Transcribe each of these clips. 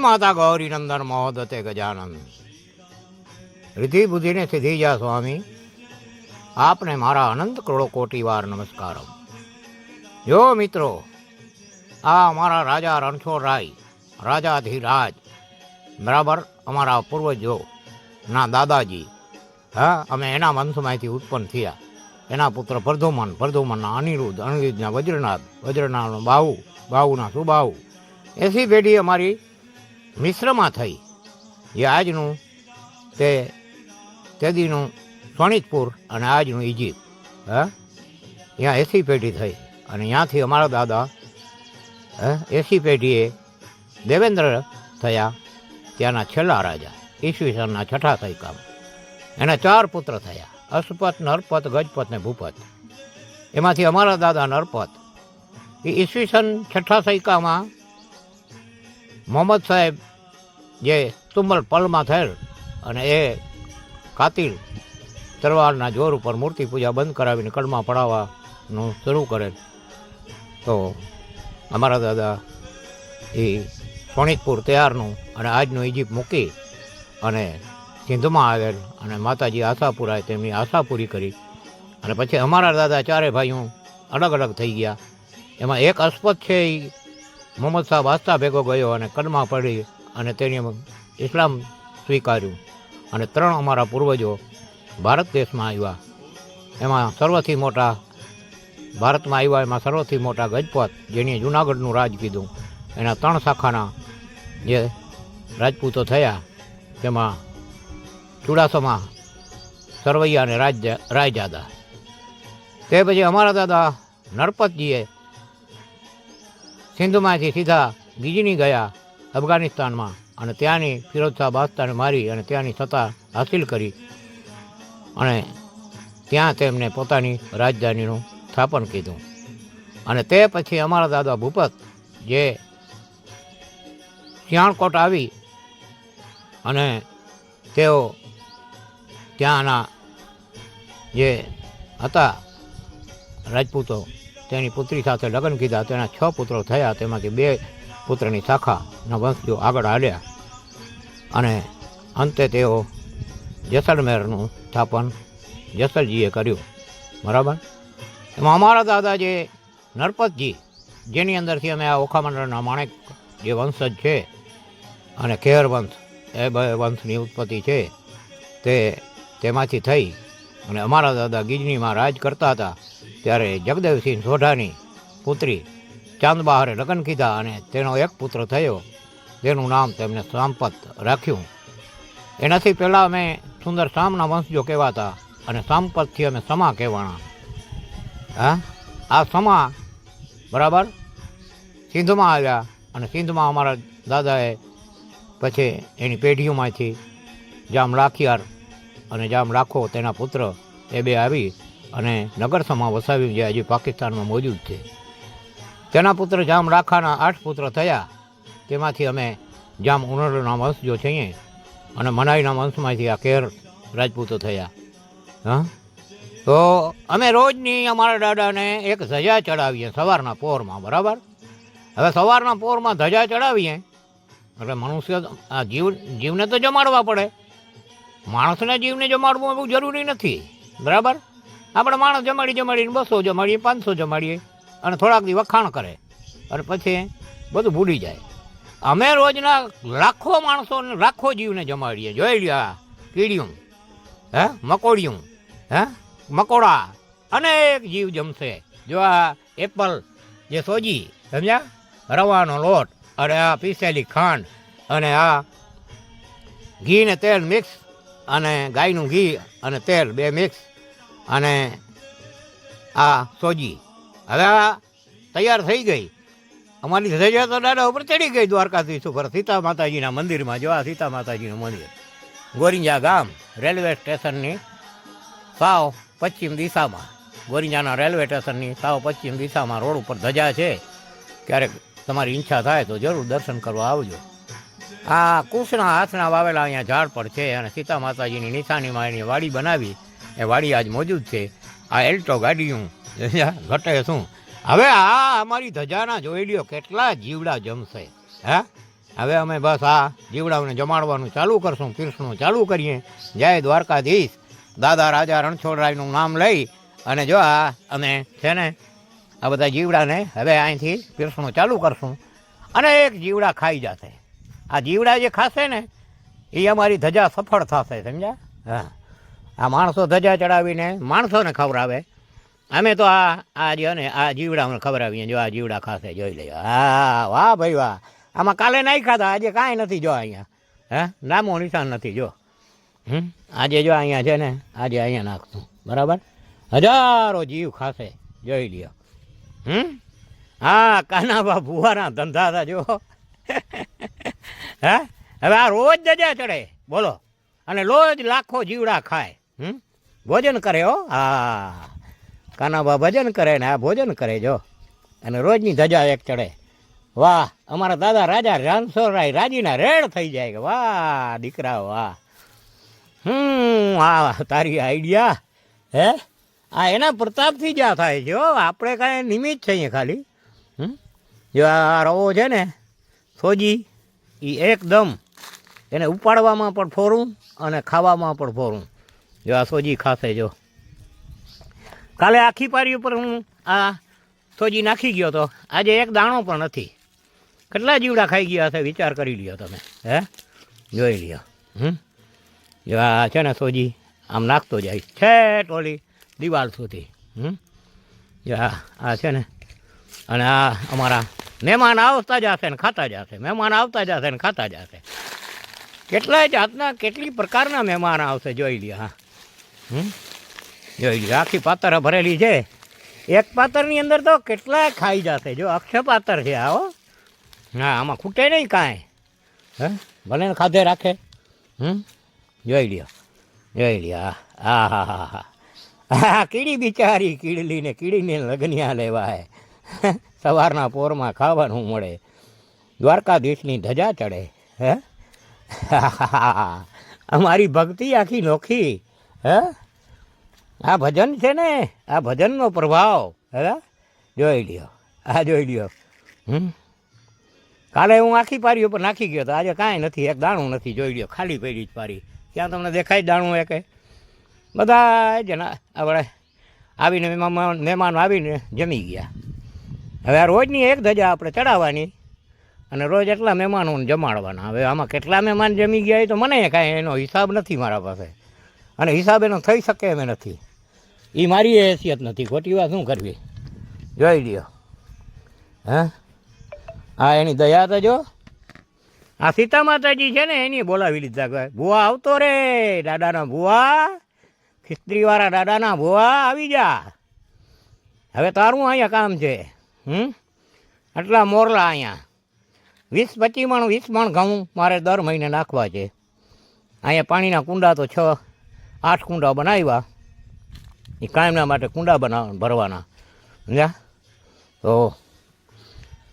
માતા ગૌરી નંદન મહોદતે ગજાનંદ રિધિ બુદ્ધિને સિદ્ધિ જા સ્વામી. આપને મારા અનંત કરોડો કોટી વાર નમસ્કાર જો મિત્રો, આ અમારા રાજા રણછોડરાય રાજાધિરાજ, બરાબર? અમારા પૂર્વજો, ના દાદાજી, હા, અમે એના વંશમાંથી ઉત્પન્ન થયા. એના પુત્ર પ્રધુમન પ્રધુમનના અનિરુદ્ધ, અનિરુદ્ધના વજ્રનાથ, વજ્રનાથનો બાહુ, બાહુના સુબાહુ. એસી પેઢી અમારી મિશ્રમાં થઈ. જે આજનું તે તેદીનું સોનિતપુર અને આજનું ઇજિપ્ત હા? ત્યાં એસી પેઢી થઈ અને ત્યાંથી અમારા દાદા, હે? એસી પેઢીએ દેવેન્દ્ર થયા ત્યાંના છેલ્લા રાજા, ઈસવીસનના છઠ્ઠા સૈકામાં એના ચાર પુત્ર થયા અશ્વપત નરપત ગજપત ને ભૂપત એમાંથી અમારા દાદા નરપત એ ઈસવીસન છઠ્ઠા સૈકામાં મોહમ્મદ સાહેબ જે તુમ્મલ પલમાં થયેલ અને એ કાતિલ તરવારના જોર ઉપર મૂર્તિ પૂજા બંધ કરાવીને કડમાં પડાવવાનું શરૂ કરેલ. તો અમારા દાદા એ સોનિતપુર તૈયારનું અને આજનું ઇજિપ્ત મૂકી અને સિંધમાં આવેલ અને માતાજી આશાપુરાએ તેમની આશા પૂરી કરી. અને પછી અમારા દાદા ચારે ભાઈઓ અલગ અલગ થઈ ગયા. એમાં એક અસ્પત છે એ મોહમ્મદ સાહેબ આસ્તા ભેગો ગયો અને કદમાં પડી અને તેણે ઇસ્લામ સ્વીકાર્યું. અને ત્રણ અમારા પૂર્વજો ભારત દેશમાં આવ્યા. એમાં સર્વથી મોટા, ભારતમાં આવ્યા એમાં સર્વથી મોટા ગજપત, જેણે જુનાગઢનું રાજ કીધું. એના ત્રણ શાખાના જે રાજપૂતો થયા, તેમાં ચુડાસમા, સરવૈયા અને રાજ, રાયજાદા. તે પછી અમારા દાદા નરપતજીએ સિંધમાંથી સીધા ગીજની ગયા અફઘાનિસ્તાનમાં અને ત્યાંની ફિરોજ શાહ બાદશાહને મારી અને ત્યાંની સત્તા હાસિલ કરી અને ત્યાં તેમને પોતાની રાજધાનીનું સ્થાપન કીધું. અને તે પછી અમારા દાદા ભૂપત, જે સિયાણકોટ આવી અને તેઓ ત્યાંના જે હતા રાજપૂતો તેની પુત્રી સાથે લગ્ન કીધા, તેના છ પુત્રો થયા, તેમાંથી બે પુત્રની શાખાના વંશજો આગળ હાલ્યા. અને અંતે તેઓ જેસલમેરનું સ્થાપન જેસલજીએ કર્યું. બરાબર? એમાં અમારા દાદા જે નરપતજી, જેની અંદરથી અમે આ ઓખામંડળના માણેક જે વંશજ છે અને ખેર વંશ, એ વંશની ઉત્પત્તિ છે, તે તેમાંથી થઈ. અને અમારા દાદા ગીજનીમાં રાજ કરતા હતા. ત્યારે જગદેવસિંહ સોઢાની પુત્રી ચાંદબહારે લગ્ન કીધા અને તેનો એક પુત્ર થયો તેનું નામ તેમને સાંપત રાખ્યું. એનાથી પહેલાં અમે સુંદર શામના વંશજો કહેવાતા અને સાંપતથી અમે સમા કહેવાના હા? આ સમા, બરાબર? સિંધમાં આવ્યા અને સિંધમાં અમારા દાદાએ પછી એની પેઢીઓમાંથી જામ લાખિયાર અને જામ લાખો તેના પુત્ર એ બે આવી અને નગરસમા વસાવ્યું જે હજી પાકિસ્તાનમાં મોજૂદ છે. તેના પુત્ર જામ રાખાના આઠ પુત્ર થયા. તેમાંથી અમે જામ ઉનરના વંશજો છીએ અને મનાઈના વંશમાંથી આ કેર રાજપૂતો થયા. હા? તો અમે રોજની અમારા દાદાને એક ધજા ચડાવીએ સવારના પોરમાં, બરાબર? હવે સવારના પોરમાં ધજા ચડાવીએ. એટલે મનુષ્ય આ જીવ, જીવને તો જમાડવા પડે. માણસને જીવને જમાડવું એવું જરૂરી નથી, બરાબર? આપણે માણસ જમાડી જમાડીને બસો જમાડીએ, પાંચસો જમાડીએ અને થોડાક દી વખાણ કરે. અને પછી બધું ભૂલી જાય. અમે રોજના લાખો માણસોને લાખો જીવને જમાડીએ. જોઈ લ્યો કીડિયું, હે, મકોડિયું, હે, મકોડા, અનેક જીવ જમશે. જો આ એપલ, જે સોજી, સમજ્યા? રવાનો લોટ, અને આ પીસેલી ખાંડ, અને આ ઘી ને તેલ મિક્સ, અને ગાયનું ઘી અને તેલ બે મિક્સ અને આ સોજી. હવે તૈયાર થઈ ગઈ. અમારી ધજા તો દાદા ઉપર ચડી ગઈ દ્વારકાધીશ ઉપર. સીતા માતાજીના મંદિરમાં જો આ સીતા માતાજીનું મંદિર. ગોરિંજા ગામ, રેલવે સ્ટેશનની સાવ પશ્ચિમ દિશામાં. ગોરિંજાના રેલવે સ્ટેશનની સાવ પશ્ચિમ દિશામાં રોડ ઉપર ધજા છે. ક્યારેક તમારી ઈચ્છા થાય તો જરૂર દર્શન કરવા આવજો. આ કુશના હાથના વાવેલા અહીંયા ઝાડ પર છે અને સીતા માતાજીની નિશાનીમાં એની વાડી બનાવી એ વાડી આજ મોજૂદ છે. આ એલ્ટો ગાડીયું. ઘટે શું? હવે આ અમારી ધજાના જોઈ લ્યો કેટલા જીવડા જમશે, હા? હવે અમે બસ આ જીવડાઓને જમાડવાનું ચાલુ કરશું પીરસનું ચાલુ કરીએ. જય દ્વારકાધીશ. દાદા રાજા રણછોડરાયનું નામ લઈ અને જો આ અમે છે ને, આ બધા જીવડાને હવે અહીંથી પીરસનું ચાલુ કરશું. અને એક જીવડા ખાઈ જશે. આ જીવડા જે ખાશે ને, એ અમારી ધજા સફળ થશે, સમજ્યા? હા. આ માણસો ધજા ચડાવીને માણસોને ખવડાવે. અમે તો આ આ જો ને આ જીવડાઓને ખવડાવીએ જો આ જીવડા ખાશે, જોઈ લઈએ હા, વાહ ભાઈ વાહ. આમાં કાલે નહીં ખાતા આજે કાંઈ નથી, જો અહીંયા. હે? નામો નિશાન નથી, જો. હમ? આજે જો અહીંયા છે ને, આજે અહીંયા નાખશું. બરાબર? હજારો જીવ ખાશે, જોઈ લ્યો. હમ? હા, કાનાબા ભુવાના ધંધા હતા, જો. હે? હવે આ રોજ જજા ચડે. બોલો. અને રોજ લાખો જીવડા ખાય. હમ? ભોજન કરે હો? હા. કાનાબા ભજન કરે ને આ ભોજન કરે જો. અને રોજની ધજા એક ચડે. વાહ, અમારા દાદા રાજા રાણસોરાય રાજીના રેડ થઈ જાય કે વાહ દીકરા વાહ. હમ હા તારી આઈડિયા, હે? આ એના પ્રતાપથી જ આ થાય છે આપણે કાંઈ નિમિત્ત અહીંયા ખાલી. હમ? જો આ રવો છે ને, સોજી એ એકદમ એને ઉપાડવામાં પણ ફોરું અને ખાવામાં પણ ફોરું. જો આ સોજી ખાશે જો. કાલે આખી પારી ઉપર હું આ સોજી નાખી ગયો તો. આજે એક દાણો પણ નથી. કેટલા જીવડા ખાઈ ગયા હશે વિચાર કરી લ્યો તમે, હે? જોઈ લ્યો. હમ? જો આ છે ને સોજી, આમ નાખતો જાય. છેટ ઓલી દિવાલ સુધી. હમ? જો આ છે ને, અને આ અમારા મહેમાન આવતા જશે ને ખાતા જશે મહેમાન આવતા જશે ને ખાતા જશે કેટલાય જાતના કેટલી પ્રકારના મહેમાન આવશે જોઈ લ્યો, હા. લ્યો આખી પાતર ભરેલી છે. એક પાતરની અંદર તો કેટલાય ખાઈ જશે. જો અક્ષય પાતર છે આવો હા. આમાં ખૂટે નહીં કાંઈ. હે? ભલે ખાધે રાખે. હમ? જોઈ લ્યો. જોઈ લ્યો. હા હા હા હા હા કીડી બિચારી કીડલીને કીડીને લગનિયા લેવાય. સવારના પોરમાં ખાવાનું મળે. દ્વારકાધીશની ધજા ચડે. હે? અમારી ભક્તિ આખી નોખી. હે? આ ભજન છે ને, આ ભજનનો પ્રભાવ, હે? જોઈ લ્યો, આ જોઈ લ્યો. હમ? કાલે હું આખી પારી ઉપર નાખી ગયો તો આજે કાંઈ નથી, એક દાણું નથી, જોઈ લ્યો, ખાલી પડી જ પારી. ત્યાં તમને દેખાય દાણું એકે? બધા જ ના આપણે આવીને મહેમાન મહેમાન આવીને જમી ગયા. હવે આ રોજની એક ધજા આપણે ચડાવવાની અને રોજ એટલા મહેમાનોને જમાડવાના. હવે આમાં કેટલા મહેમાન જમી ગયા એ તો મને કાંઈ એનો હિસાબ નથી મારા પાસે. અને હિસાબ એનો થઈ શકે એમ નથી. એ મારી હેસિયત નથી. ખોટી વાત શું કરવી? જોઈ લ્યો. હે? હા એની દયા તો જો. આ સીતા માતાજી છે ને, એની બોલાવી લીધા ભુવા આવતો રે, દાદાના ભુવા. ખિસ્ત્રીવાળા દાદાના ભુવા આવી જા. હવે તારું અહીંયા કામ છે. હમ? આટલા મોરલા અહીંયા. વીસ પચીસ મણ, વીસ મણ ઘઉં મારે દર મહિને નાખવા છે. અહીંયા પાણીના કુંડા તો છ. આઠ કુંડા બનાવ્યા. એ કાયમના માટે કુંડા બનાવ ભરવાના. સમજ્યા? તો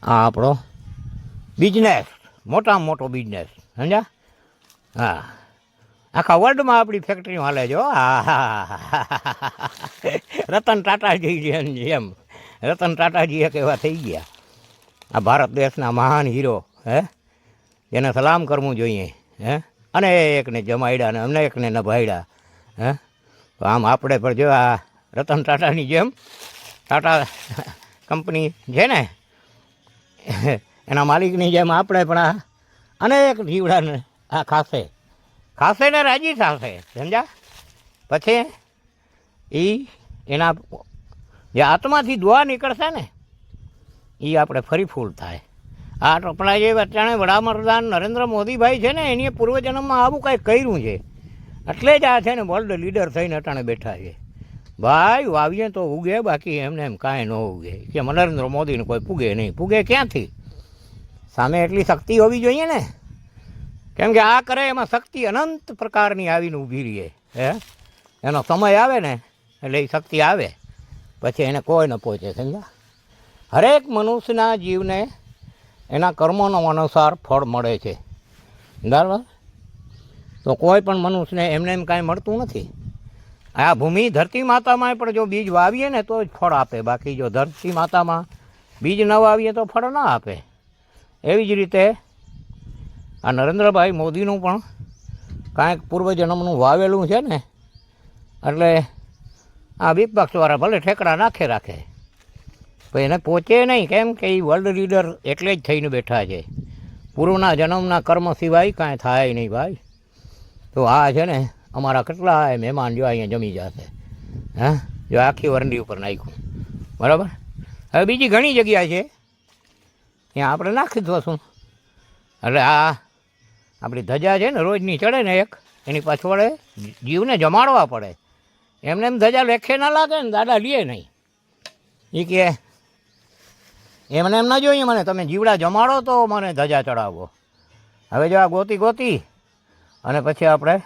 આ આપણો બિઝનેસ મોટામાં મોટો બિઝનેસ સમજ્યા? હા. આખા વર્લ્ડમાં આપણી ફેક્ટરી હાલે જો હા. રતન ટાટાજી જેમ રતન ટાટાજી એક એવા થઈ ગયા. આ ભારત દેશના મહાન હીરો હે? જેને સલામ કરવું જોઈએ, હે? અને એકને જમાડ્યા ને અનેકને નભાડ્યા હે? આમ આપણે પણ જો આ રતન ટાટાની જેમ, ટાટા કંપની છે ને, એના માલિકની જેમ આપણે પણ આ અનેક જીવડાને આ ખાશે. ખાશે ને રાજી થશે સમજા પછી એ એના જે આત્માથી દુઆ નીકળશે ને એ આપણે ફરી ફૂલ થાય. આ આપણા જે અત્યારે વડાપ્રધાન નરેન્દ્ર મોદીભાઈ છે ને, એની પૂર્વજન્મમાં આવું કાંઈ કર્યું છે. એટલે જ આ છે ને વર્લ્ડ લીડર થઈને અટાણે બેઠા છે. ભાઈ વાવીએ તો ઉગે, બાકી એમને એમ કાંઈ ન ઉગે. કે નરેન્દ્ર મોદીને કોઈ પૂગે નહીં. પૂગે ક્યાંથી? સામે એટલી શક્તિ હોવી જોઈએ ને. કેમ કે આ કરે એમાં શક્તિ અનંત પ્રકારની આવીને ઊભી રહીએ હે? એનો સમય આવે ને, એટલે એ શક્તિ આવે. પછી એને કોઈ ન પહોંચે સમજા હરેક મનુષ્યના જીવને એના કર્મોનો અનુસાર ફળ મળે છે. બરાબર? તો કોઈ પણ મનુષ્યને એમને એમ કાંઈ મળતું નથી. આ ભૂમિ ધરતી માતામાં પણ જો બીજ વાવીએ ને તો જ ફળ આપે. બાકી જો ધરતી માતામાં બીજ ન વાવીએ તો ફળ ના આપે. એવી જ રીતે આ નરેન્દ્રભાઈ મોદીનું પણ કાંઈક પૂર્વજન્મનું વાવેલું છે ને, એટલે આ વિપક્ષવાળા ભલે ઠેકડા નાખે રાખે, પણ એને પહોંચે નહીં. કેમ કે એ વર્લ્ડ લીડર એટલે જ થઈને બેઠા છે. પૂર્વના જન્મના કર્મ સિવાય કાંઈ થાય નહીં ભાઈ. તો આ છે ને અમારા કેટલા મહેમાન જો અહીંયા જમી જશે. હા? જો આખી વરંડી ઉપર નાખ્યું. બરાબર? હવે બીજી ઘણી જગ્યા છે. ત્યાં આપણે નાખી દઈશું. એટલે આ આપણી ધજા છે ને, રોજની ચડે ને એક. એની પાછળ જીવને જમાડવા પડે. એમને એમ ધજા લેખે ના લાગે ને, દાદા લે નહીં. એ કે, એમને એમ ના જોઈએ મને, તમે જીવડા જમાડો તો મને ધજા ચડાવો. હવે જો આ ગોતી ગોતી અને પછી આપણે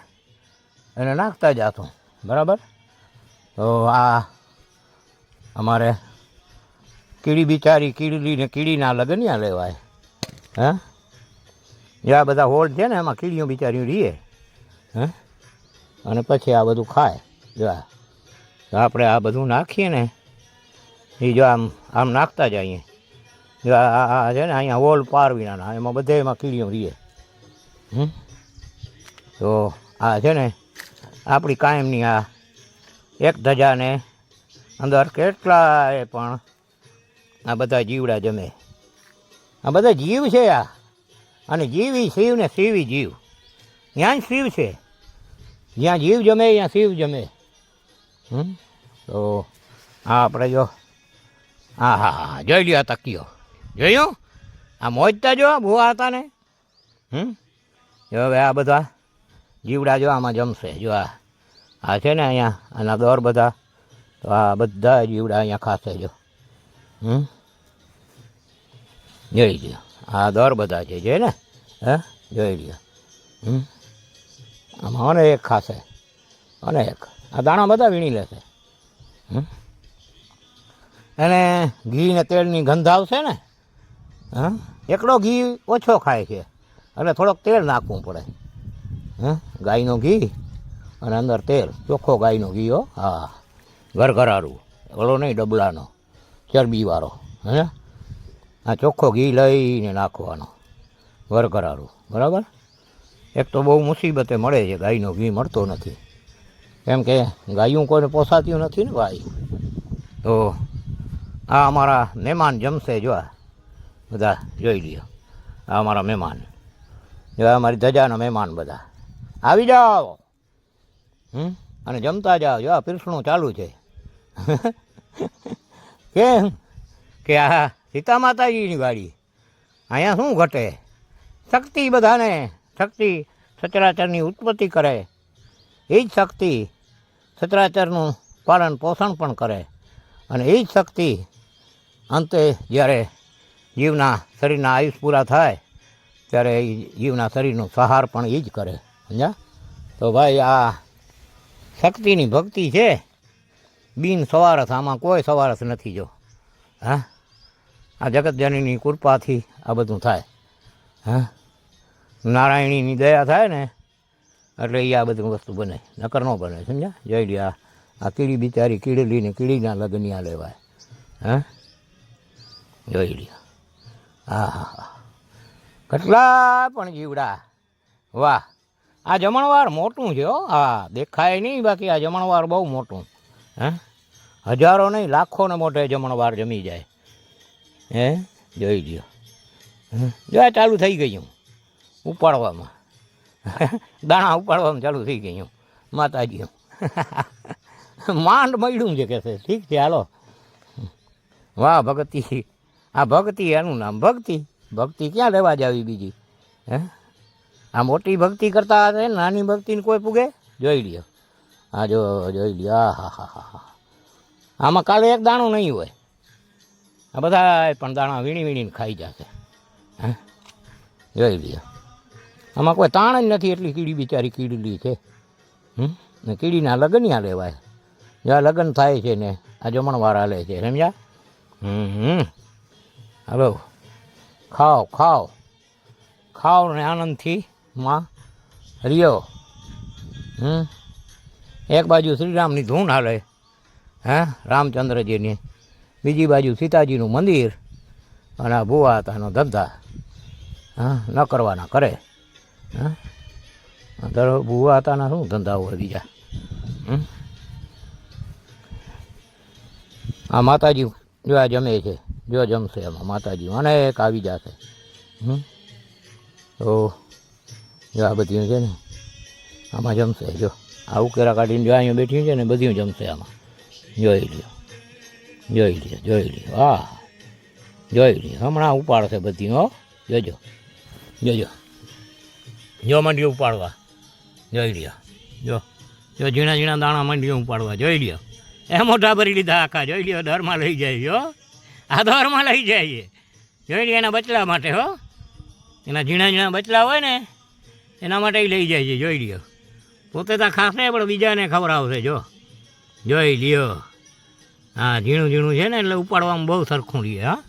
એને નાખતા જાતું બરાબર? તો આ અમારે કીડી બિચારી, કીડીને કીડીના લગનિયા લેવાય. હા? જે આ બધા હોલ છે ને, એમાં કીડીઓ બિચારીઓ રીએ. હે? અને પછી આ બધું ખાય. જો તો આપણે આ બધું નાખીએ ને, એ જો આમ આમ નાખતા જઈએ. જો આ છે ને, અહીંયા હોલ પારવીના એમાં બધે એમાં કીડીઓ રીએ. હમ? તો આ છે ને, આપણી કાયમની આ એક ધજાને અંદર કેટલાય પણ આ બધા જીવડા જમે. આ બધા જીવ છે આ. અને જીવી શિવ ને શિવી જીવ. ત્યાં જ શિવ છે. જ્યાં જીવ જમે, ત્યાં શિવ જમે. હમ? તો આ આપણે જો હા હા હા, જોઈ લ્યો આ તકીયો. જોયું આ મોજતા જો ભૂવા હતા ને. હમ? હવે આ બધા જીવડા જો આમાં જમશે. જો આ આ છે ને અહીંયા, આના દોર બધા, તો આ બધા જીવડા અહીંયા ખાશે જો. હમ? જોઈ લ્યો. આ દોર બધા છે જોઈએ ને? હે? જોઈ લ્યો. હમ? આમાં અનેક ખાશે. અનેક આ દાણા બધા વીણી લેશે. હમ? એને ઘી ને તેલની ગંધ આવશે ને? હા એકડો ઘી ઓછો ખાય છે. એટલે થોડોક તેલ નાખવું પડે. હા? ગાયનું ઘી અને અંદર તેલ. ચોખ્ખો ગાયનું ઘી, હો. હા. ઘરઘરારું. ઓલો નહીં ડબલાનો. ચરબીવાળો હે? આ ચોખ્ખો ઘી લઈને નાખવાનો. ઘરઘરારું. બરાબર? એક તો બહુ મુસીબતે મળે છે, ગાયનો ઘી મળતો નથી. કેમ કે ગાયું કોઈને પોસાતું નથી ને ભાઈ? તો આ અમારા મહેમાન જમશે, જો બધા જોઈ લ્યો. આ અમારા મહેમાન. જો અમારી ધજાના મહેમાન બધા. આવી જાઓ. હમ? અને જમતા જાઓ. જો આ પીરસણું ચાલુ છે. કેમ? કે આ સીતા માતાજીની વાડી અહીંયા શું ઘટે? શક્તિ બધાને. શક્તિ સચરાચરની ઉત્પત્તિ કરે. એ જ શક્તિ સચરાચરનું પાલન પોષણ પણ કરે. અને એ જ શક્તિ અંતે જ્યારે જીવના શરીરના આયુષ પૂરા થાય, ત્યારે એ જીવના શરીરનો સહાર પણ એ જ કરે. સમજ્યા? તો ભાઈ આ શક્તિની ભક્તિ છે. બિન સવારસ આમાં કોઈ સવારસ નથી જો. હા? આ જગતજનીની કૃપાથી આ બધું થાય. હા? નારાયણીની દયા થાય ને, એટલે એ આ બધું વસ્તુ બને. નકર ન બને, સમજ્યા? જઈ લ્યો આ કીડી બિચારી કીડલીને કીડીના લગ્નિયા લેવાય. હા? જોઈ લ્યો હા હા હા કેટલા પણ જીવડા. વાહ. આ જમણવાર મોટું છે હો. હા દેખાય નહીં, બાકી આ જમણવાર બહુ મોટું. હે? હજારો નહીં, લાખોને મોટે જમણવાર જમી જાય. હે? જોઈ લ્યો. હે? જો ચાલુ થઈ ગયું. ઉપાડવામાં. દાણા ઉપાડવામાં ચાલુ થઈ ગયું. માતાજી. માંડ મળ્યું છે કે છે? ઠીક છે, હાલો. વાહ, ભક્તિ. આ ભક્તિ એનું નામ ભક્તિ. ભક્તિ ક્યાં લેવા જાવી બીજી? હે? આ મોટી ભક્તિ કરતા હશે, નાની ભક્તિને કોઈ પૂગે? જોઈ લ્યો. હા જો, જોઈ લ્યો. આ હા હા હા હા. આમાં કાલે એક દાણો નહીં હોય. આ બધા પણ દાણા વીણી વીણીને ખાઈ જશે. હે? જોઈ લ્યો. આમાં કોઈ તાણ જ નથી એટલી કીડી બિચારી કીડલી છે. હમ? ને કીડીના લગ્નિયા લેવાય. જ્યાં લગ્ન થાય છે ને, આ જમણવાર હાલે છે. સમજ્યા? હમ હમ. હલો. ખાઓ ખાઓ. ખાઓ ને આનંદથી માં? રિયો હમ? એક બાજુ શ્રીરામની ધૂન હાલે, હે? રામચંદ્રજીની. બીજી બાજુ સીતાજીનું મંદિર અને આ ભુવા હતાનો ધંધા, હા? ન કરવાના કરે, હા? તારો બુવા હતાના શું ધંધા હોય બીજા? આ માતાજી જો આ જમે છે, જો જમશે એમાં માતાજી અનેક આવી જશે. હમ? તો જો આ બધી છે ને, આમાં જમશે. જો આ ઉકેરા કાઢીને જો અહીંયા બેઠી છે ને બધી જમશે આમાં. જોઈ લ્યો. જોઈ લ્યો જોઈ લ્યો. હા. જોઈ લ્યો. હમણાં ઉપાડશે બધી હો. જોજો. જોજો. જો મંડી ઉપાડવા. જોઈ લ્યો. જો. જો ઝીણા ઝીણા દાણા મંડી ઉપાડવા. જોઈ લ્યો. એ મોટા ભરી લીધા આખા. જોઈ લ્યો ધરમાં લઈ જાય જો આ ધરમાં લઈ જાય જોઈ લ્યો એના બચલા માટે, હો. એના ઝીણા ઝીણા બચલા હોય ને એના માટે લઈ જાય છે, જોઈ લ્યો. પોતે તો ખાસ નહીં, પણ બીજાને ખવડાવશે જો. જોઈ લ્યો. હા, ઝીણું ઝીણું છે ને, એટલે ઉપાડવામાં બહુ સરખું રહીએ હા.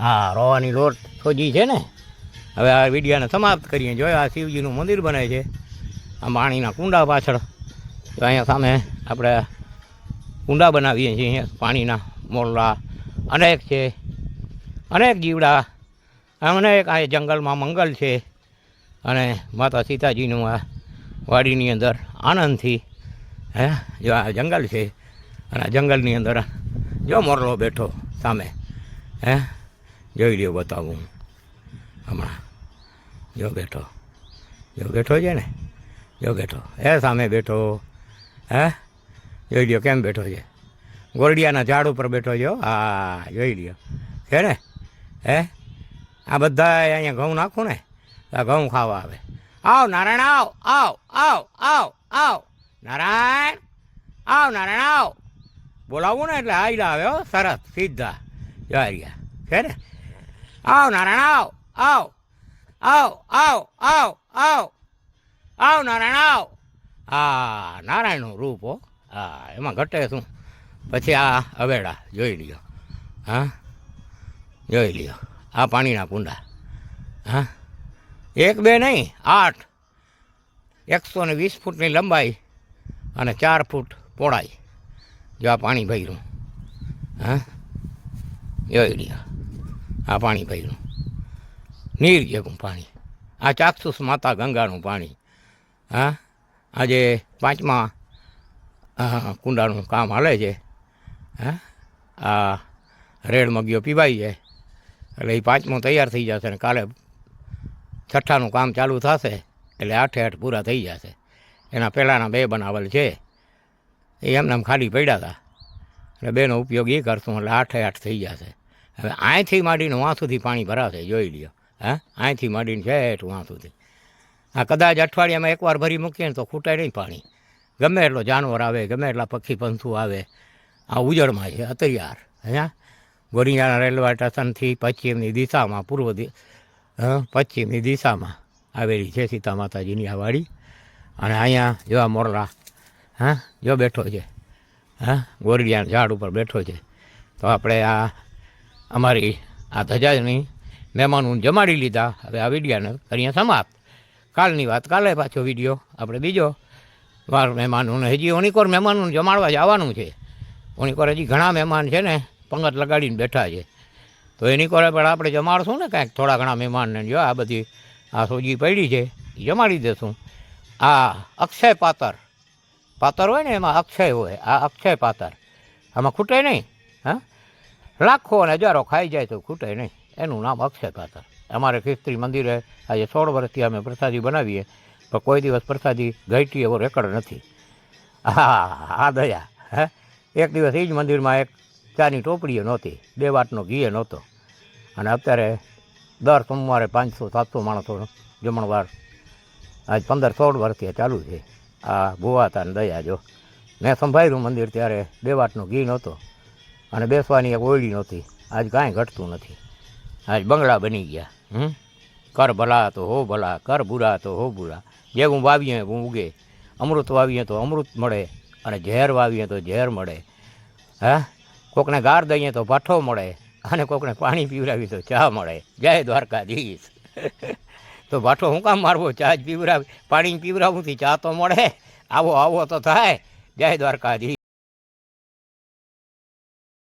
હા, રોવાની લોટ સોજી છે ને. હવે આ વિડીયાને સમાપ્ત કરીએ. જો, આ શિવજીનું મંદિર બને છે, આ પાણીના કુંડા પાછળ. તો અહીંયા સામે આપણે કુંડા બનાવીએ છીએ, અહીંયા પાણીના મોરલા અનેક છે, અનેક જીવડા. અનેક આ જંગલમાં મંગલ છે. અને માતા સીતાજીનું આ વાડીની અંદર આનંદથી, હે, જો આ જંગલ છે, અને આ જંગલની અંદર જો મોરલો બેઠો સામે, હે, જોઈ લ્યો બતાવું હમણાં જો બેઠો જો બેઠો છે ને, જો બેઠો એ સામે બેઠો, હે, જોઈ લ્યો કેમ બેઠો છે. ગોરડિયાના ઝાડ ઉપર બેઠો છો હા. જોઈ લ્યો. છે ને? હે? આ બધા અહીંયા ઘઉં નાખું ને? ઘઉં ખાવા આવે. આવ નારાયણ, આવ આવ આવ આવ આવ. નારાયણ આવ નારાયણ, આવ. બોલાવવું ને એટલે આઈલા આવે હો, સરસ, સીધા. જઈ રહ્યા છે ને? આવ નારાયણ, આવ આવ. આવ આવ આવ આવ. આવ નારાયણ, આવ. હા નારાયણનું રૂપ હો. હા એમાં ઘટે શું? પછી આ અવેડા, જોઈ લ્યો. હા? જોઈ લ્યો. આ પાણીના કુંડા હા? એક બે નહીં, આઠ. એકસો ને વીસ ફૂટની લંબાઈ અને ચાર ફૂટ પહોળાઈ. જો આ પાણી ભર્યું. હા? જોઈ લ્યો આ પાણી ભર્યું. નીર જેવું પાણી. આ ચાક્ષુષ માતા ગંગાનું પાણી. હા? આજે પાંચમા કુંડાનું કામ હાલે છે. હા? આ રેડ મગીઓ પીવાઈ છે. એટલે એ પાંચમો તૈયાર થઈ જશે ને કાલે છઠ્ઠાનું કામ ચાલુ થશે એટલે આઠે આઠ પૂરા થઈ જશે. એના પહેલાંના બે બનાવેલ છે. એ એમને એમ ખાલી પડ્યા હતા. એટલે બેનો ઉપયોગ એ કરશું એટલે આઠે આઠ થઈ જશે. હવે અહીંથી માંડીને વાં સુધી પાણી ભરાશે, જોઈ લ્યો. હા? અહીંથી માંડીને છેઠ વાં સુધી આ કદાચ અઠવાડિયામાં એકવાર ભરી મૂકીએ ને તો ખૂટાય નહીં પાણી. ગમે એટલો જાનવર આવે, ગમે એટલા પક્ષી પંથું આવે. આ ઉજળમાં છે, અત્યાર. અહીંયા ગોરિયાના રેલવે સ્ટેશનથી પશ્ચિમની દિશામાં, પૂર્વ પશ્ચિમની દિશામાં આવેલી છે સીતા માતાજીની આ વાડી. અને અહીંયા જોવા મોરલા, હા, જો બેઠો છે, હા, ગોરડિયાના ઝાડ ઉપર બેઠો છે. તો આપણે આ અમારી આ ધજાની મહેમાનોને જમાડી લીધા. હવે આ વિડીયાને અહીંયા સમાપ્ત. કાલની વાત, કાલે પાછો વીડિયો. આપણે બીજો વાર મહેમાનોને, હજી ઓનીકોર મહેમાનોને જમાડવા જવાનું છે. ઓનીકોર હજી ઘણા મહેમાન છે ને, પંગત લગાડીને બેઠા છે. તો એની કોરે પણ આપણે જમાડશું ને કાંઈક થોડા ઘણા મહેમાનને જો આ બધી આ સોજી પડી છે જમાડી દેશું. આ અક્ષય પાતર પાતર હોય ને એમાં અક્ષય હોય, આ અક્ષય પાતર. આમાં ખૂટે નહીં, હા? લાખો અને હજારો ખાઈ જાય તો ખૂટે નહીં. એનું નામ અક્ષય પાતર. અમારે ખિસ્ત્રી મંદિરે આજે સોળ વર્ષથી અમે પ્રસાદી બનાવીએ, પણ કોઈ દિવસ પ્રસાદી ઘટી એવો રેકર્ડ નથી. હા હા દયા, હે? એક દિવસ એ જ મંદિરમાં એક ચાની ટોપડીએ નહોતી, બે વાટનો ઘીએ નહોતો. અને અત્યારે દર સોમવારે પાંચસો, સાતસો માણસો જમણવાર, આજ પંદર, સોળ વર્ષથી ચાલુ છે. આ ભુવાતા અને દયા જો. મેં સંભાળ્યું મંદિર ત્યારે બે વાટનો ઘી નહોતો અને બેસવાની એક ઓયડી નહોતી. આજ કાંઈ ઘટતું નથી. આજ બંગલા બની ગયા, હમ? કર ભલા તો હો ભલા, કર બુરા તો હો બુરા. જે હું વાવીએ હું ઉગે. અમૃત વાવીએ તો અમૃત મળે અને ઝેર વાવીએ તો ઝેર મળે. હા? કોકને ગાર દઈએ તો ભાઠો મળે અને કોકને પાણી પીવડાવી તો ચા મળે. જય દ્વારકાધીશ. તો ભાઠો હું કામ મારવો? ચા જ પીવડાવી. પાણી પીવરાવું થી ચા તો મળે. આવો આવો તો થાય. જય દ્વારકાધીશ.